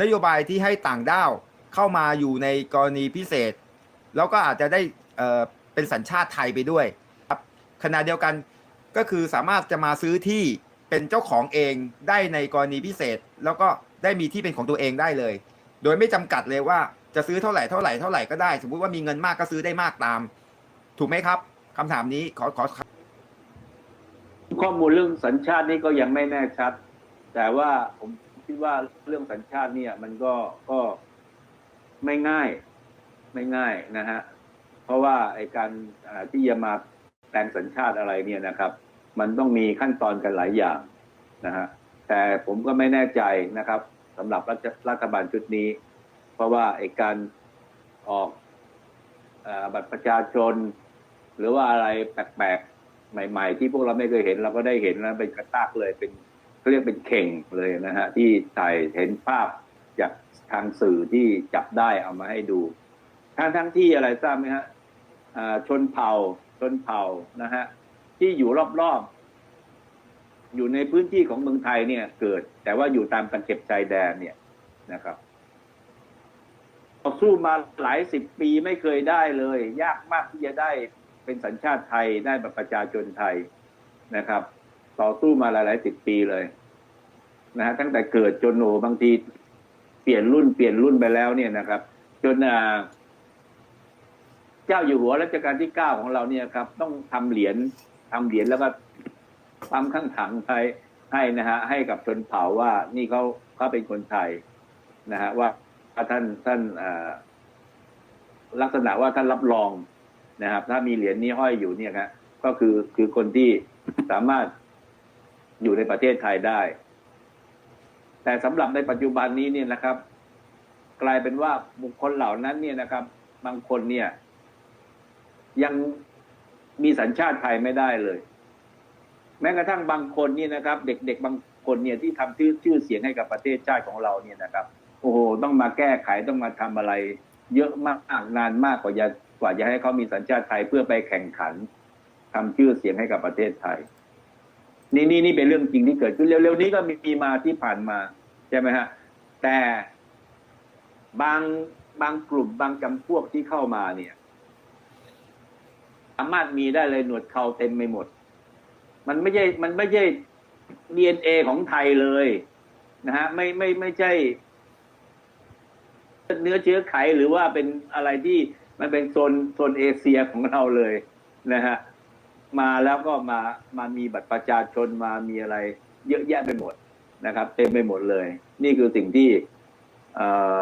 นโยบายที่ให้ต่างด้าวเข้ามาอยู่ในกรณีพิเศษ แล้วก็อาจจะได้เอ่อเป็นสัญชาติไทยไปด้วยครับขณะเดียวกันก็คือสามารถจะมาซื้อที่เป็นเจ้าของเองได้ในกรณีพิเศษ แล้วก็ได้มีที่เป็นของตัวเองได้เลย โดยไม่จำกัดเลยว่าจะซื้อเท่าไหร่เท่าไหร่เท่าไหร่ก็ได้ สมมุติว่ามีเงินมากก็ซื้อได้มากตาม ถูกไหมครับคำถามนี้ขอขอข้อมูลเรื่องสัญชาตินี่ก็ยังไม่แน่ชัด แต่ว่าผม คิดว่าเรื่องสัญชาติเนี่ย มันก็ก็ไม่ง่ายไม่ง่ายนะฮะเพราะว่าไอการที่จะมาแปลงสัญชาติอะไรเนี่ยนะครับ มันต้องมีขั้นตอนกันหลายอย่างนะฮะแต่ผมก็ไม่แน่ใจนะครับสำหรับรัฐรัฐบาลชุดนี้ เพราะว่าไอการออกอบัตรประชาชน หรือว่าอะไรแปลกๆใหม่ ๆ ที่พวกเราไม่เคยเห็น เราก็ได้เห็นแล้วเป็นกระตากเลยเป็น เขาเรียกเป็นเข่งเลยนะฮะที่ถ่ายเห็นภาพจากทางสื่อที่จับได้เอามาให้ดู ทั้งทั้งที่อะไรทราบไหมฮะชนเผ่าชนเผ่านะฮะที่อยู่รอบๆ อยู่ในพื้นที่ของเมืองไทยเนี่ย เกิด แต่ว่าอยู่ตามตะเข็บชายแดนเนี่ยนะครับต่อสู้มาหลายสิบปีไม่เคยได้เลย ยากมากที่จะได้เป็นสัญชาติไทยได้บัตรประชาชนไทยนะครับ ต่อสู้มาหลายๆสิบปีเลยนะฮะตั้งแต่เกิดจนโหบางทีเปลี่ยนรุ่นเปลี่ยนรุ่นไปแล้วเนี่ยนะครับ จนอ่าเจ้าอยู่หัวรัชกาลที่เก้าของเราเนี่ยครับ ต้องทำเหรียญทำเหรียญแล้วก็ปั๊มข้างถังไปให้นะฮะให้กับชนเผ่าว่านี่เขาเขาเป็นคนไทยนะฮะว่าท่านท่านอ่าลักษณะว่าท่านรับรองนะครับ ถ้ามีเหรียญนี้ห้อยอยู่เนี่ยครับก็คือคือคนที่สามารถ อยู่ในประเทศไทยได้ แต่สำหรับในปัจจุบันนี้เนี่ยนะครับ กลายเป็นว่าบุคคลเหล่านั้นเนี่ยนะครับ บางคนเนี่ย ยังมีสัญชาติไทยไม่ได้เลย แม้กระทั่งบางคนนี่นะครับ เด็กๆบางคนเนี่ยที่ทำชื่อชื่อเสียงให้กับประเทศชาติของเราเนี่ยนะครับ โอ้โหต้องมาแก้ไขต้องมาทำอะไร เยอะมากนานมากกว่าจะกว่าจะให้เขามีสัญชาติไทยเพื่อไปแข่งขันทำชื่อเสียงให้กับประเทศไทย นี่นี่นี่เป็นเรื่องจริงที่เกิดขึ้นเร็วๆนี้ก็มีมาที่ผ่านมาใช่ไหมฮะแต่บางบางกลุ่มบางจำพวกที่เข้ามาเนี่ยสามารถมีได้เลยหนวดเขาเต็มไปหมด มันไม่ใช่มันไม่ใช่ DNA ของไทยเลยนะฮะไม่ไม่ไม่ใช่ เนื้อเชื้อไขหรือว่าเป็นอะไรที่มันเป็นโซนโซนเอเชียของเราเลยนะฮะ มาแล้วก็มามามีบัตรประชาชนมามีอะไร เยอะแยะไปหมดนะครับ เต็มไปหมดเลย นี่คือสิ่งที่เอ่อ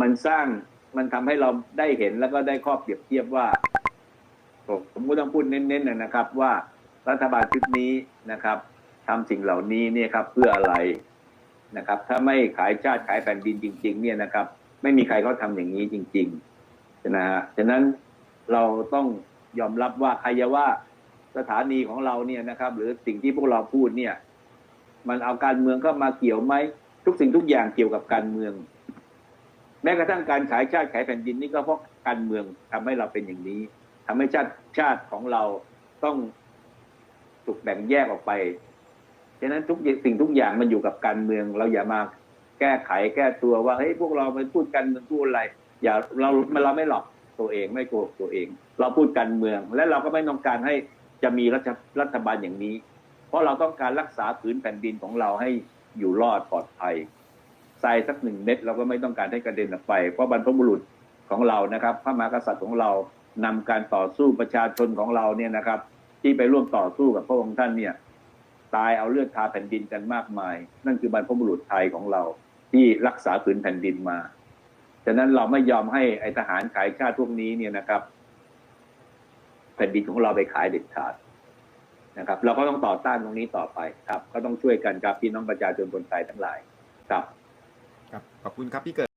มันสร้างมันทำให้เราได้เห็นแล้วก็ได้ข้อเปรียบเทียบว่า ผมก็ต้องพูดเน้นๆนะครับว่ารัฐบาลชุดนี้นะครับทำสิ่งเหล่านี้เนี่ยครับเพื่ออะไรนะครับ ถ้าไม่ขายชาติขายแผ่นดินจริง ๆ เนี่ยนะครับ ไม่มีใครเขาทำอย่างนี้จริงๆนะฮะฉะนั้นเราต้องยอมรับว่าใครจะว่า สถานีของเราเนี่ยนะครับ หรือสิ่งที่พวกเราพูดเนี่ย มันเอาการเมืองเข้ามาเกี่ยวไหมทุกสิ่งทุกอย่างเกี่ยวกับการเมือง แม้กระทั่งการขายชาติขายแผ่นดินนี่ก็เพราะการเมืองทำให้เราเป็นอย่างนี้ทำให้ชาติชาติของเราต้องถูกแบ่งแยกออกไปฉะนั้นทุกสิ่งทุกอย่างมันอยู่กับการเมือง เราอย่ามาแก้ไขแก้ตัวว่าเฮ้ยพวกเราไปพูดกันเมืองพูดอะไร อย่าเราเราไม่หลอกตัวเองไม่โกหกตัวเอง เราพูดการเมือง และเราก็ไม่ต้องการให้ จะมีรัฐรัฐบาลอย่างนี้ เพราะเราต้องการรักษาผืนแผ่นดินของเราให้อยู่รอดปลอดภัยทรายสักหนึ่งเม็ดเราก็ไม่ต้องการให้กระเด็นออกไป เพราะบรรพบุรุษของเรานะครับ พระมหากษัตริย์ของเรานำการต่อสู้ประชาชนของเราเนี่ยนะครับ ที่ไปร่วมต่อสู้กับพระองค์ท่านเนี่ย ตายเอาเลือดทาแผ่นดินกันมากมาย นั่นคือบรรพบุรุษไทยของเรา ที่รักษาผืนแผ่นดินมาฉะนั้นเราไม่ยอมให้ไอทหารขายชาติพวกนี้เนี่ยนะครับ แผ่นดินของเราไปขายเด็ดขาดนะครับ เราก็ต้องต่อต้านตรงนี้ต่อไปครับ ก็ต้องช่วยกันครับพี่น้องประชาชนคนไทยทั้งหลายครับ ครับขอบคุณครับพี่เกิด